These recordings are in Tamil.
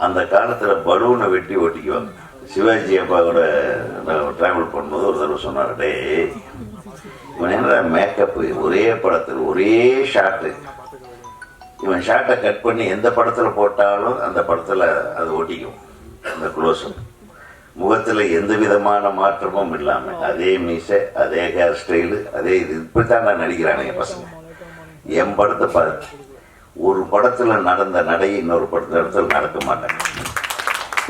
அந்த காலத்தில் பலூனை வெட்டி ஓட்டிக்குவாங்க. சிவாஜி அப்பா கூட ட்ராவல் பண்ணும்போது ஒரு தடவை சொன்னார் டே இவன் என்ன மேக்கப்பு ஒரே படத்தில் ஒரே ஷாட்டு இவன் ஷாட்டை கட் பண்ணி எந்த படத்தில் போட்டாலும் அந்த படத்தில் அது ஒட்டிக்கும் அந்த க்ளோஸும் முகத்தில் எந்த விதமான மாற்றமும் இல்லாமல் அதே மீசை அதே ஹேர் ஸ்டைலு அதே இது இப்படித்தான் நான் நடிக்கிறானுங்க பசங்க. என் படத்தை பார்த்து ஒரு படத்தில் நடந்த நடை இன்னொரு படத்துல இடத்துல நடக்க மாட்டேன்.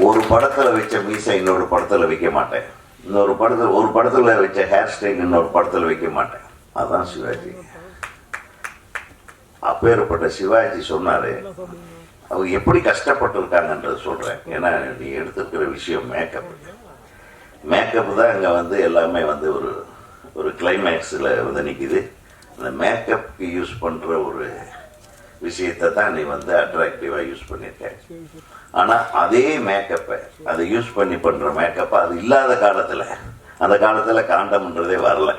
ஒரு படத்தில் வச்ச மீசை இன்னொரு படத்தில் வைக்க மாட்டேன். இன்னொரு படத்தில் ஒரு படத்தில் வச்ச ஹேர் ஸ்டைல் இன்னொரு படத்தில் வைக்க மாட்டேன். அதான் சிவாஜி. அப்பேற்பட்ட சிவாஜி சொன்னார் அவங்க எப்படி கஷ்டப்பட்டிருக்காங்கன்றது சொல்கிறேன் ஏன்னா நீ எடுத்துருக்கிற விஷயம் மேக்கப் மேக்கப் தான் இங்கே வந்து எல்லாமே வந்து ஒரு ஒரு கிளைமேக்ஸில் வந்து நிற்கிது அந்த மேக்கப்புக்கு யூஸ் பண்ணுற ஒரு விஷயத்தை தான் நீ வந்து அட்ராக்டிவாக யூஸ் பண்ணியிருக்கேன் ஆனால் அதே மேக்கப்பை அதை யூஸ் பண்ணி பண்ணுற மேக்கப்பை அது இல்லாத காலத்தில் அந்த காலத்தில் காண்டம்ன்றதே வரல.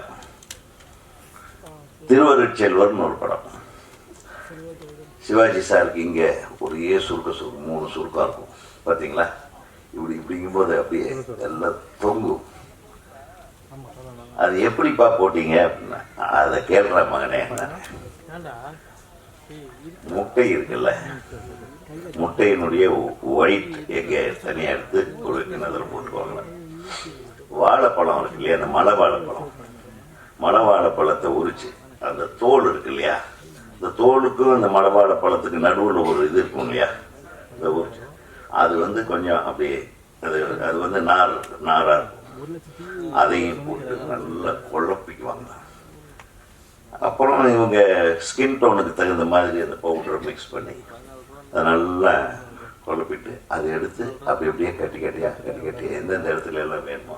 திருவருட்செல்வர்னு ஒரு படம். சிவாஜி சாருக்கு இங்கே ஒரே சுருக்க சுருக்கு மூணு சுருக்கம் இருக்கும். பார்த்தீங்களா இப்படி இப்படிங்கும்போது அப்படியே எல்லாம் தொங்கும். அது எப்படிப்பா போட்டீங்க? அப்படின்னா அதை கேள்ற மகனே. முட்டை இருக்குல்ல முட்டையினுடைய ஒயிட் எங்க? தனியாக எடுத்து ஒரு கிணத்துல போட்டுக்கோங்க வாழைப்பழம் இருக்கு இல்லையா? அந்த மலை வாழைப்பழம். மலை வாழைப்பழத்தை உரிச்சு அந்த தோல் இருக்கு இல்லையா? இந்த தோலுக்கும் அந்த மலை வாழைப்பழத்துக்கு நடுவில் ஒரு இது இருக்கும் இல்லையா? இந்த உரிச்சு. அது வந்து கொஞ்சம் அப்படியே அது அது வந்து நார் நாரா இருக்கும். அதையும் போட்டு நல்லா குழப்பிக்குவாங்க. அப்புறம் இவங்க ஸ்கின் டோனுக்கு தகுந்த மாதிரி அந்த பவுடரை மிக்ஸ் பண்ணி அதை நல்லா குழப்பிட்டு அதை எடுத்து அப்படி அப்படியே கட்டி கட்டியா கட்டி கட்டி எந்தெந்த இடத்துல எல்லாம் வேணுமோ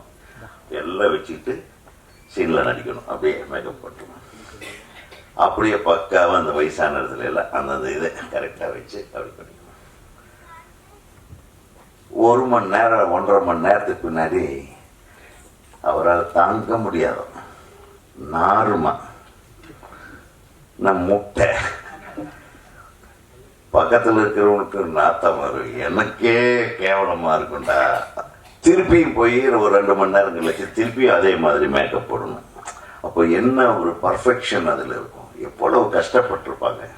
எல்லாம் வச்சுக்கிட்டு சீனில் நடிக்கணும். அப்படியே மேக்கப் பண்ணணும் அப்படியே பக்காவாக அந்த வயசான இடத்துல எல்லாம் அந்தந்த இதை கரெக்டாக வச்சு அப்படி பண்ணிக்கணும். ஒரு மணி நேரம் ஒன்றரை மணி நேரத்துக்கு பின்னாடி அவரால் தாங்க முடியாது நாருமா நான் முட்டை. பக்கத்தில் இருக்கிறவனுக்கு நாத்தம் வரும். எனக்கே கேவலமாக இருக்கும்டா. திருப்பியும் போய் ஒரு ரெண்டு மணி நேரம் கழிச்சு திருப்பியும் அதே மாதிரி மேக்கப் போடணும். அப்போ என்ன ஒரு பர்ஃபெக்ஷன் அதில் இருக்கும். எவ்வளவு கஷ்டப்பட்டிருப்பாங்க.